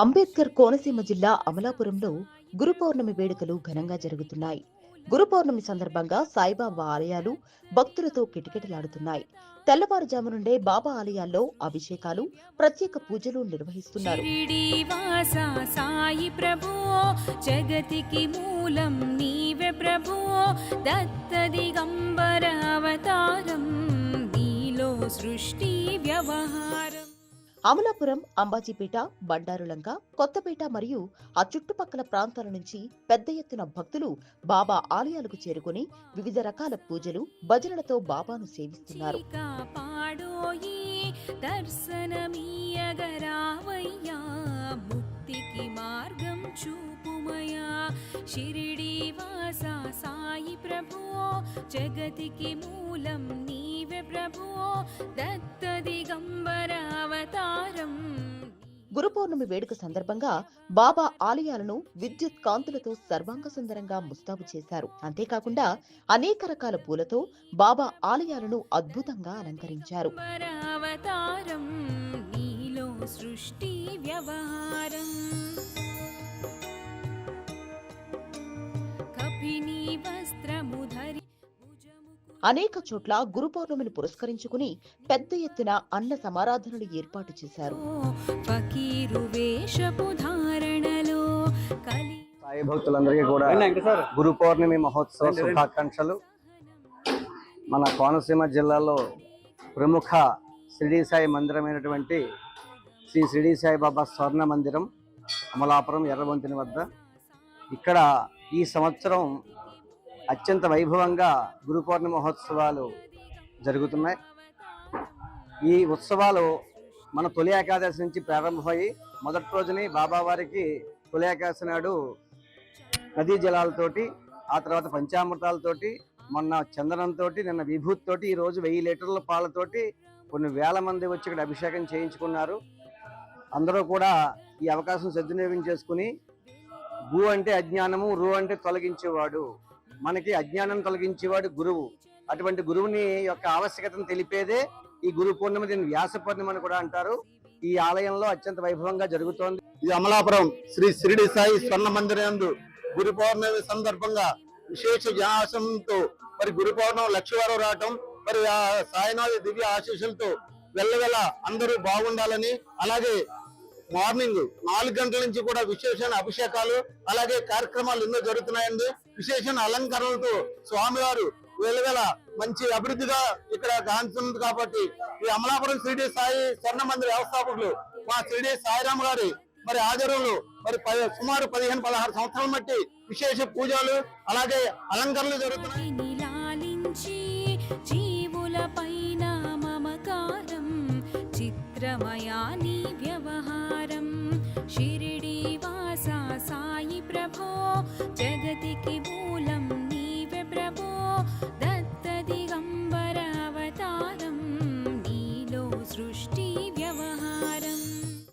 అంబేద్కర్ కోనసీమ జిల్లా అమలాపురంలో గురు పౌర్ణమి వేడుకలు ఘనంగా జరుగుతున్నాయి. గురు పౌర్ణమి సందర్భంగా సాయిబాబా ఆలయాలు భక్తులతో కిటకిటలాడుతున్నాయి. తెల్లవారుజాము నుండే బాబా ఆలయాల్లో అభిషేకాలు ప్రత్యేక పూజలు నిర్వహిస్తున్నారు. సాయి ప్రభు జగతికి మూలం నీవే ప్రభు దత్త దిగంబర అవతారం నీలో సృష్టి వ్యవహారం. అమలాపురం అంబాజీపేట బండారులంక కొత్తపేట మరియు ఆ చుట్టుపక్కల ప్రాంతాల నుంచి పెద్ద ఎత్తున భక్తులు బాబా ఆలయాలకు చేరుకుని వివిధ రకాల పూజలు భజనలతో బాబాను సేవిస్తున్నారు. దర్శనమీయగరావయ్యా ముక్తికి మార్గం చూపుమయా సాయి ప్రభు జగతికి మూలం నీవే ప్రభు దత్త దిగంబర అవతారం. గురు పౌర్ణమి వేడుక సందర్భంగా బాబా ఆలయాలను విద్యుత్ కాంతులతో సర్వాంగ సుందరంగా ముస్తాబు చేశారు. అంతేకాకుండా అనేక రకాల పూలతో బాబా ఆలయాలను అద్భుతంగా అలంకరించారు. సృష్టి వ్యవహారం. అనేక చోట్ల గురు పౌర్ణమిని పురస్కరించుకుని పెద్ద ఎత్తున అన్న సమారాధనలు ఏర్పాటు చేశారు. ఫకీరు వేషపు ధారణలో కలి సాయి భక్తులందరికీ కూడా గురు పౌర్ణమి మహోత్సవ శుభాకాంక్షలు. మన కోనసీమ జిల్లాలో ప్రముఖ షిరిడి సాయి మందిరమైనటువంటి శ్రీ షిరిడి సాయి బాబా స్వర్ణ మందిరం అమలాపురం ఎర్రవంతిని వద్ద. ఇక్కడ ఈ సంవత్సరం అత్యంత వైభవంగా గురు పౌర్ణమి మహోత్సవాలు జరుగుతున్నాయి. ఈ ఉత్సవాలు మన తొలి ఏకాదశి నుంచి ప్రారంభమయ్యి మొదటి రోజుని బాబావారికి తొలి ఏకాదశి నాడు నదీ జలాలతోటి ఆ తర్వాత పంచామృతాలతోటి మొన్న చందనంతో నిన్న విభూతితోటి ఈరోజు వెయ్యి లీటర్ల పాలతోటి కొన్ని వేల మంది వచ్చి ఇక్కడ అభిషేకం చేయించుకున్నారు. అందరూ కూడా ఈ అవకాశం సద్వినియోగం చేసుకుని భూ అంటే అజ్ఞానము రు అంటే తొలగించేవాడు. మనకి అజ్ఞానం తొలగించేవాడు గురువు. అటువంటి గురువుని యొక్క ఆవశ్యకతను తెలిపేదే ఈ గురు పూర్ణిమ దీని వ్యాస పూర్ణిమ అని కూడా అంటారు. ఈ ఆలయంలో అత్యంత వైభవంగా జరుగుతోంది. ఇది అమలాపురం శ్రీ షిరిడి సాయి స్వర్ణ మందిరందు గురు పౌర్ణమి సందర్భంగా విశేష జనాశంతో మరి గురు పౌర్ణమి లక్షవారం రావటం మరి ఆ సాయినాథ్ దివ్య ఆశీస్సులతో వెళ్ళవెళ్ళ అందరూ బాగుండాలని అలాగే మార్నింగ్ నాలుగు గంటల నుంచి కూడా విశేషమైన అభిషేకాలు అలాగే కార్యక్రమాలు ఎన్నో జరుగుతున్నాయండి. విశేషమైన అలంకరణలతో స్వామివారు వెలువెల మంచి అభివృద్ధిగా ఇక్కడ గాంచుంది కాబట్టి ఈ అమలాపురం శ్రీడి సాయి స్వర్ణ మందిర వ్యవస్థాపకులు మా శ్రీడి సాయిరామ్ గారి మరి ఆధ్వర్యంలో మరి సుమారు పదిహేను పదహారు సంవత్సరాల మట్టి విశేష పూజలు అలాగే అలంకరణలు జరుగుతున్నాయి. జీవుల పైన మమకారం చిత్రమయాని సాయి ప్రభో జగతికి మూలం నీవే ప్రభో.